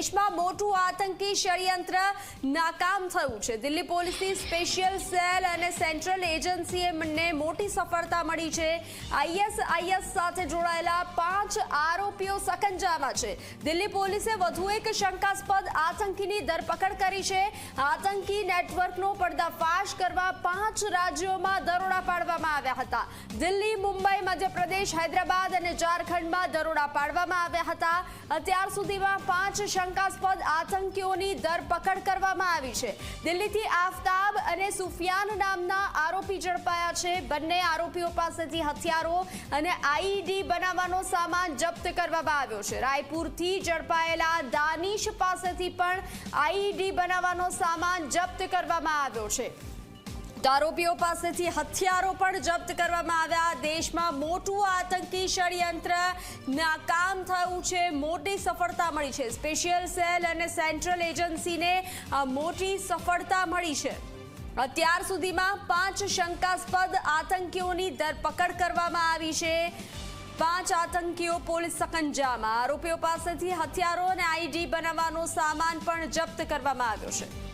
દેશમાં મોટું આતંકી ષડયંત્ર નાકામ થયું છે. દિલ્હી પોલીસની સ્પેશિયલ સેલ અને સેન્ટ્રલ એજન્સીને મોટી સફળતા મળી છે. આઈએસઆઈએસ સાથે જોડાયેલા પાંચ આરોપીઓ સકંજામાં છે. દિલ્હી પોલીસે વધુ એક શંકાસ્પદ આતંકીની ધરપકડ કરી છે. આતંકી નેટવર્કનો પર્દાફાશ કરવા પાંચ રાજ્યોમાં દરોડા પાડવામાં આવ્યા હતા. દિલ્હી, મુંબઈ, મધ્યપ્રદેશ, હૈદરાબાદ અને ઝારખંડમાં દરોડા પાડવામાં આવ્યા હતા. અત્યાર સુધીમાં પાંચ શંકાસ્પદ આતંકીઓની ધરપકડ કરવામાં આવી છે. દિલ્હીથી આફતાબ અને સુફિયાન નામના આરોપી ઝડપાયા છે. બંને આરોપીઓ પાસેથી હથિયારો અને આઈડી બનાવવાનો સામાન જપ્ત કરવામાં આવ્યો છે. રાયપુરથી ઝડપાયેલા દાનિશ પાસેથી પણ આઈડી બનાવવાનો સામાન જપ્ત કરવામાં આવ્યો છે. તો આરોપીઓ પાસેથી હથિયારો પણ જપ્ત કરવામાં આવ્યા. દેશમાં મોટું આતંકી ષડયંત્ર નાકામ થયું છે. મોટી સફળતા મળી છે. સ્પેશિયલ સેલ અને સેન્ટ્રલ એજન્સીને મોટી સફળતા મળી છે. અત્યાર સુધીમાં પાંચ શંકાસ્પદ આતંકીઓની ધરપકડ કરવામાં આવી છે. પાંચ આતંકીઓ પોલીસ સકંજામાં. આરોપીઓ પાસેથી હથિયારો અને આઈડી બનાવવાનો સામાન પણ જપ્ત કરવામાં આવ્યો છે.